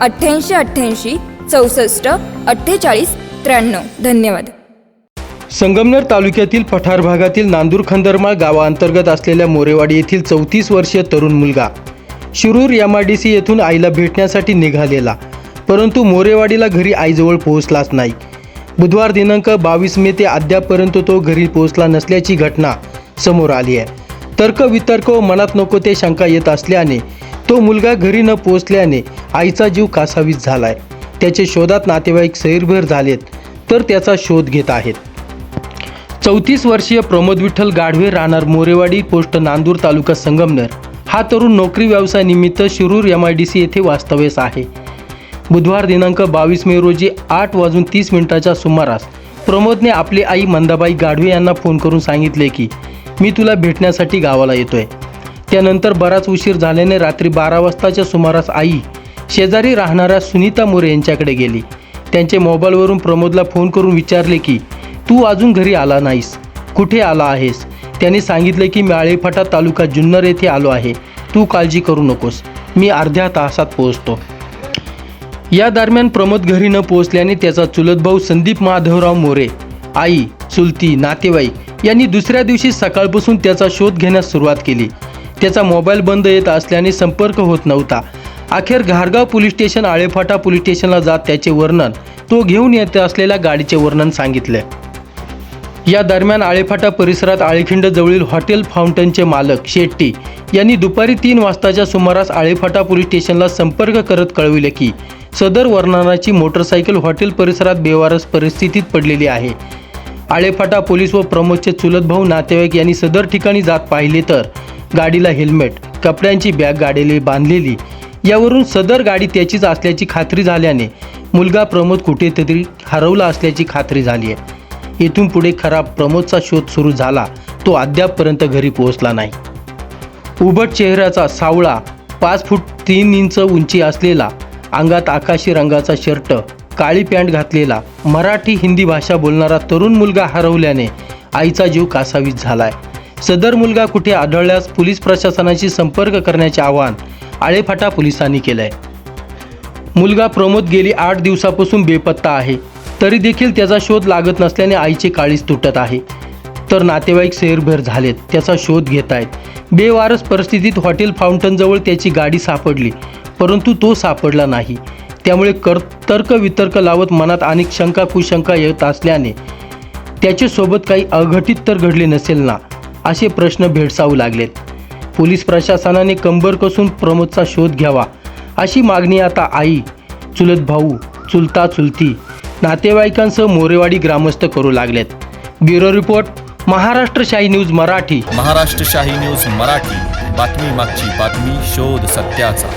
अठ्ठ्याऐंशी अठ्ठ्याऐंशी चौसष्ट अठ्ठेचाळीस त्र्याण्णव. धन्यवाद. संगमनेर तालुक्यातील पठार भागातील नांदूर खंदरमाळ गावाअंतर्गत असलेल्या मोरेवाडी येथील चौतीस वर्षीय तरुण मुलगा शिरूर एम डी सी येथून आईला भेटण्यासाठी निघालेला परंतु मोरेवाडीला घरी आईजवळ पोहोचलाच नाही. बुधवार दिनांक बावीस मे ते अद्यापपर्यंत तो घरी पोहोचला नसल्याची घटना समोर आली आहे. तर्क वितर्क व मनात नको ते शंका येत असल्याने तो मुलगा घरी न पोहोचल्याने आईचा जीव कासावीस झालाय. त्याचे शोधात नातेवाईक सैरभर झालेत तर त्याचा शोध घेत आहेत. चौतीस वर्षीय प्रमोद विठ्ठल गाढवे राहणार मोरेवाडी पोस्ट नांदूर तालुका संगमनेर. हा तरुण नोकरी व्यवसाय निमित्त Shirur M I D C येथे वास्तव्यास आहे. बुधवार दिनांक बावीस मे रोजी आठ वाजून तीस मिनिटाच्या सुमारास प्रमोदने आपली आई मंदाबाई गाढवे यांना फोन करून सांगितले की मी तुला भेटण्यासाठी गावाला येतोय. त्यानंतर बराच उशीर झाल्याने रात्री बारा वाजताच्या सुमारास आई शेजारी राहणाऱ्या सुनीता मोरे यांच्याकडे गेली. त्यांचे मोबाईलवरून प्रमोदला फोन करून विचारले की तू अजून घरी आला नाहीस. कुठे आला आहेस? त्यांनी सांगितले की मी आळेफाटा तालुका जुन्नर येथे आलो आहे. तू काळजी करू नकोस. मी अर्ध्या तासात पोहोचतो. या दरम्यान प्रमोद घरी न पोहोचल्याने त्याचा चुलत भाऊ संदीप माधवराव मोरे आई चुलती नातेवाईक यांनी दुसऱ्या दिवशी सकाळपासून त्याचा शोध घेण्यास सुरुवात केली. त्याचा मोबाईल बंद येत असल्याने संपर्क होत नव्हता. अखेर घारगाव पोलीस स्टेशन आळेफाटा पोलीस स्टेशनला जात त्याचे वर्णन तो घेऊन येत असलेल्या गाडीचे वर्णन सांगितले. या दरम्यान आळेफाटा परिसरात आळेखिंड जवळील हॉटेल फाउंटनचे मालक शेट्टी यांनी दुपारी तीन वाजताच्या सुमारास आळेफाटा पोलीस स्टेशनला संपर्क करत कळविले की सदर वर्णनाची मोटरसायकल हॉटेल परिसरात बेवारस परिस्थितीत पडलेली आहे. आळेफाटा पोलीस व प्रमोदचे चुलत भाऊ नातेवाईक यांनी सदर ठिकाणी जात पाहिले तर गाडीला हेल्मेट कपड्यांची बॅग गाडीला बांधलेली यावरून सदर गाडी त्याचीच असल्याची खात्री झाल्याने मुलगा प्रमोद कुठेतरी हरवला असल्याची खात्री झाली आहे. येथून पुढे खरा प्रमोदचा शोध सुरू झाला तो अद्यापपर्यंत घरी पोहोचला नाही. उभट चेहऱ्याचा सावळा पाच फूट तीन इंच उंची असलेला अंगात आकाशी रंगाचा शर्ट काळी पॅन्ट घातलेला मराठी हिंदी भाषा बोलणारा तरुण मुलगा हरवल्याने आईचा जीव कासावीस झालाय. सदर मुलगा कुठे आढळल्यास पोलीस प्रशासनाशी संपर्क करण्याचे आवाहन आळेफाटा पोलिसांनी केलाय. मुलगा प्रमोद गेली आठ दिवसापासून बेपत्ता आहे. तरी देखील त्याचा शोध लागत नसल्याने आईचे काळीच तुटत आहे. तर नातेवाईक सैरभर झालेत त्याचा शोध घेत आहेत बेवारस परिस्थितीत हॉटेल फाउंटनजवळ त्याची गाडी सापडली परंतु तो सापडला नाही. त्यामुळे कर तर्क वितर्क लावत मनात अनेक शंका कुशंका येत असल्याने त्याच्यासोबत काही अघटित तर घडले नसेल ना असे प्रश्न भेडसावू लागलेत. पोलीस प्रशासनाने कंबर कसून प्रमोदचा शोध घ्यावा. अशी मागणी आता आई चुलत भाऊ चुलता चुलती नातेवाईकांसह मोरेवाडी ग्रामस्थ करू लागलेत. ब्युरो रिपोर्ट महाराष्ट्र शाही न्यूज मराठी. महाराष्ट्र शाही न्यूज मराठी. बातमी मागची बातमी शोध सत्याचा.